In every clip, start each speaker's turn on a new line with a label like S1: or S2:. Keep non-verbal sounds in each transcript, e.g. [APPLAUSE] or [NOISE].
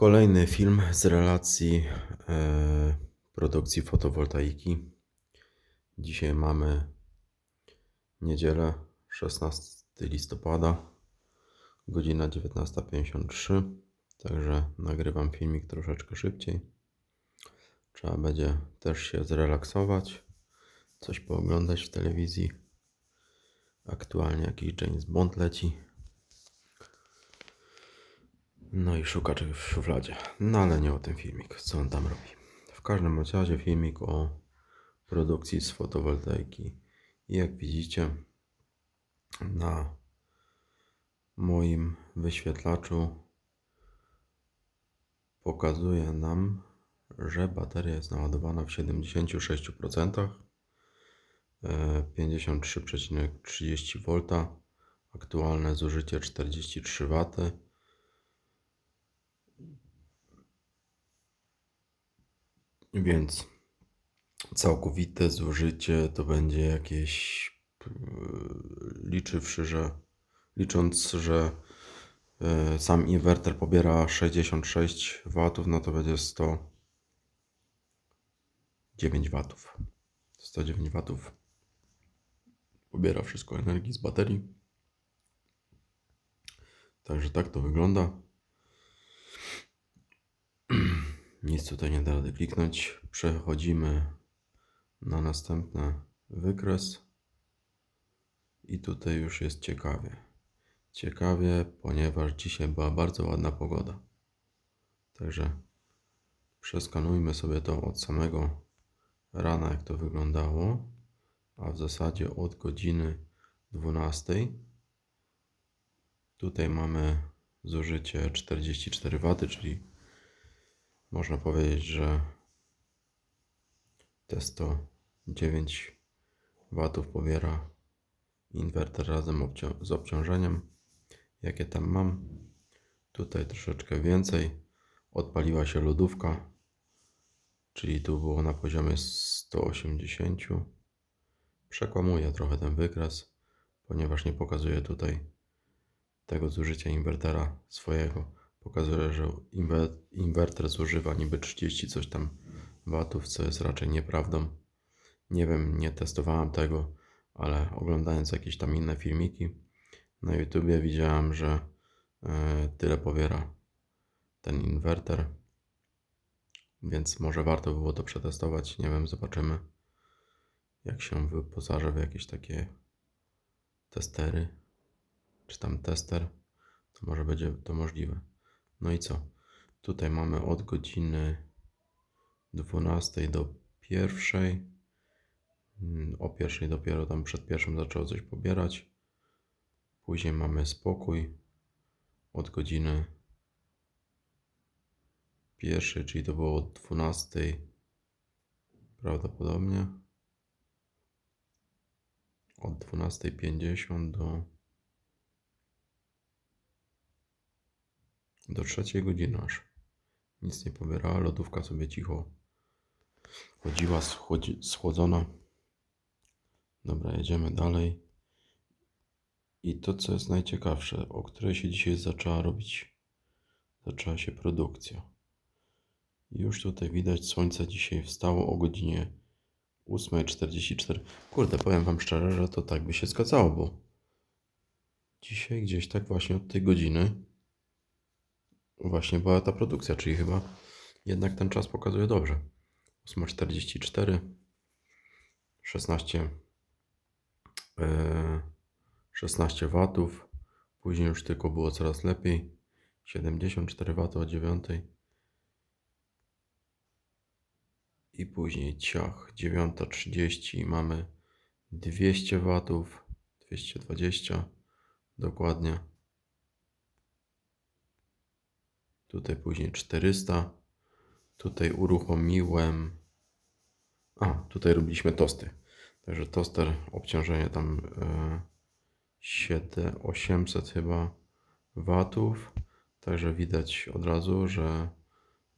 S1: Kolejny film z relacji e, produkcji fotowoltaiki. Dzisiaj mamy niedzielę, 16 listopada, godzina 19.53. Także nagrywam filmik troszeczkę szybciej. Trzeba będzie też się zrelaksować, coś pooglądać w telewizji. Aktualnie jakiś James Bond leci. No i szuka w szufladzie. No ale nie o tym filmik, co on tam robi. W każdym razie filmik o produkcji z fotowoltaiki. I jak widzicie na moim wyświetlaczu pokazuje nam, że bateria jest naładowana w 76%, e, 53,30 V, aktualne zużycie 43 W. Więc całkowite zużycie to będzie jakieś, liczywszy, że licząc, że yy, sam inwerter pobiera 66 W, no to będzie 109 W. 109 W pobiera wszystko energii z baterii. Także tak to wygląda. [CLEARS THROAT] Nic tutaj nie da rady kliknąć. Przechodzimy na następny wykres. I tutaj już jest ciekawie. Ciekawie, ponieważ dzisiaj była bardzo ładna pogoda. Także przeskanujmy sobie to od samego rana, jak to wyglądało. A w zasadzie od godziny 12. Tutaj mamy zużycie 44 W, czyli można powiedzieć, że te 109 W pobiera inwerter razem obcią- z obciążeniem, jakie tam mam. Tutaj troszeczkę więcej. Odpaliła się lodówka, czyli tu było na poziomie 180. Przekłamuję trochę ten wykres, ponieważ nie pokazuje tutaj tego zużycia inwertera swojego pokazuje, że inwer- inwerter zużywa niby 30 coś tam watów, co jest raczej nieprawdą. Nie wiem, nie testowałem tego, ale oglądając jakieś tam inne filmiki na YouTubie widziałem, że e, tyle pobiera ten inwerter. Więc może warto było to przetestować. Nie wiem, zobaczymy, jak się wyposażę w jakieś takie testery, czy tam tester, to może będzie to możliwe. No i co? Tutaj mamy od godziny 12 do pierwszej. Mm, O pierwszej dopiero tam przed pierwszą zaczęło coś pobierać. Później mamy spokój od godziny pierwszej, czyli to było od 12 prawdopodobnie. Od 12.50 do do trzeciej godziny aż. Nic nie pobierała, lodówka sobie cicho chodziła, schłodzona. Dobra, jedziemy dalej. I to, co jest najciekawsze, o której się dzisiaj zaczęła robić, zaczęła się produkcja. Już tutaj widać, słońce dzisiaj wstało o godzinie 8.44. Kurde, powiem Wam szczerze, że to tak by się zgadzało, bo dzisiaj gdzieś tak właśnie od tej godziny właśnie była ta produkcja, czyli chyba jednak ten czas pokazuje dobrze. 8.44, 16, e, 16 watów, później już tylko było coraz lepiej, 74 W o 9 i później ciach, 9.30 i mamy 200 watów, 220 dokładnie. Tutaj później 400. Tutaj uruchomiłem. A, tutaj robiliśmy tosty. Także toster, obciążenie tam e, 7, 800 chyba watów. Także widać od razu, że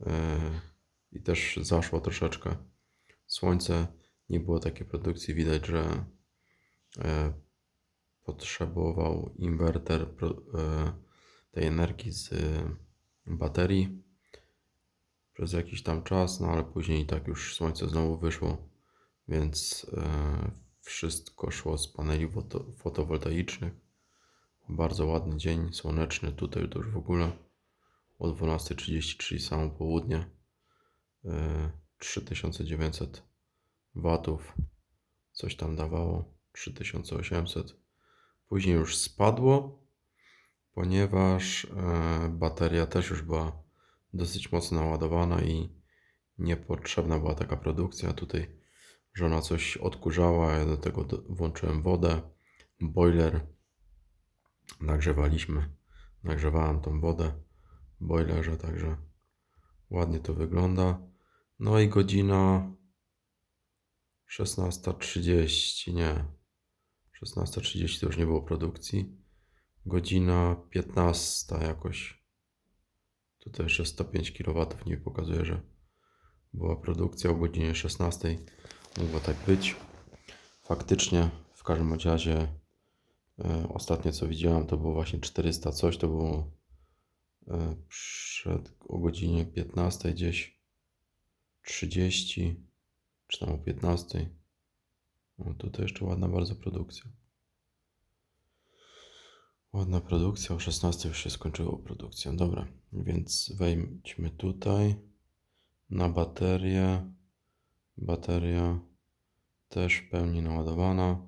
S1: e, i też zaszło troszeczkę słońce. Nie było takiej produkcji. Widać, że e, potrzebował inwerter e, tej energii z baterii. przez jakiś tam czas, no ale później tak już słońce znowu wyszło, więc e, wszystko szło z paneli foto, fotowoltaicznych. Bardzo ładny dzień, słoneczny, tutaj to już w ogóle o 12.30, czyli samo południe. e, 3900 watów, coś tam dawało, 3800. Później już spadło, ponieważ e, bateria też już była dosyć mocno naładowana i niepotrzebna była taka produkcja. Tutaj żona coś odkurzała, ja do tego włączyłem wodę, boiler, nagrzewaliśmy, nagrzewałem tą wodę w boilerze, także ładnie to wygląda. No i godzina 16.30, nie, 16.30 to już nie było produkcji. Godzina 15 jakoś. Tutaj jeszcze 105 kW nie pokazuje, że była produkcja o godzinie 16. Mogło tak być. Faktycznie, w każdym razie, e, ostatnie co widziałem to było właśnie 400 coś, to było e, przed o godzinie 15 gdzieś 30 czy tam o 15. O, tutaj jeszcze ładna bardzo produkcja. Ładna produkcja, o 16 już się skończyło produkcja. Dobra, więc wejdźmy tutaj na baterię. Bateria też w pełni naładowana.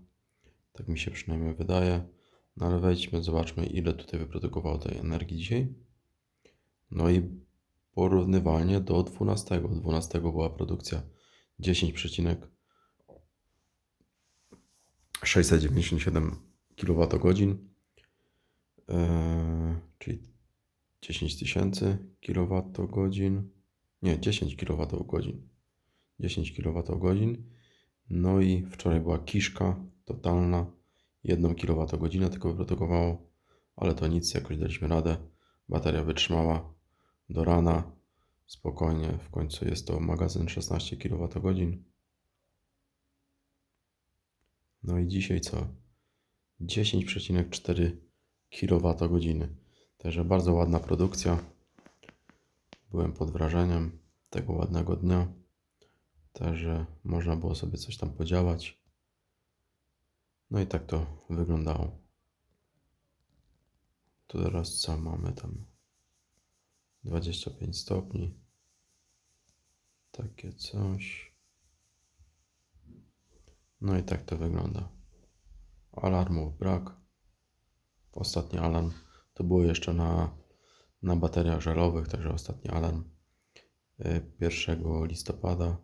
S1: Tak mi się przynajmniej wydaje. No ale wejdźmy, zobaczmy ile tutaj wyprodukowało tej energii dzisiaj. No i porównywalnie do 12. 12 była produkcja 10,697 kWh, czyli 10 tysięcy kWh, nie, 10 kWh, 10 kWh. No i wczoraj była kiszka totalna, 1 kWh tylko wyprodukowało, ale to nic, jakoś daliśmy radę. Bateria wytrzymała do rana, spokojnie, w końcu jest to magazyn 16 kWh. No i dzisiaj co? 10,4 kWh. Także bardzo ładna produkcja. Byłem pod wrażeniem tego ładnego dnia. Także można było sobie coś tam podziałać. No i tak to wyglądało. Tu teraz co mamy tam? 25 stopni. Takie coś. No i tak to wygląda. Alarmów brak. Ostatni alarm to było jeszcze na, na bateriach żelowych, także ostatni alarm y, 1 listopada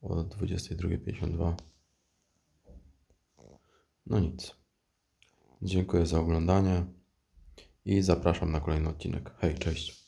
S1: o 22.52. No nic. Dziękuję za oglądanie i zapraszam na kolejny odcinek. Hej, cześć.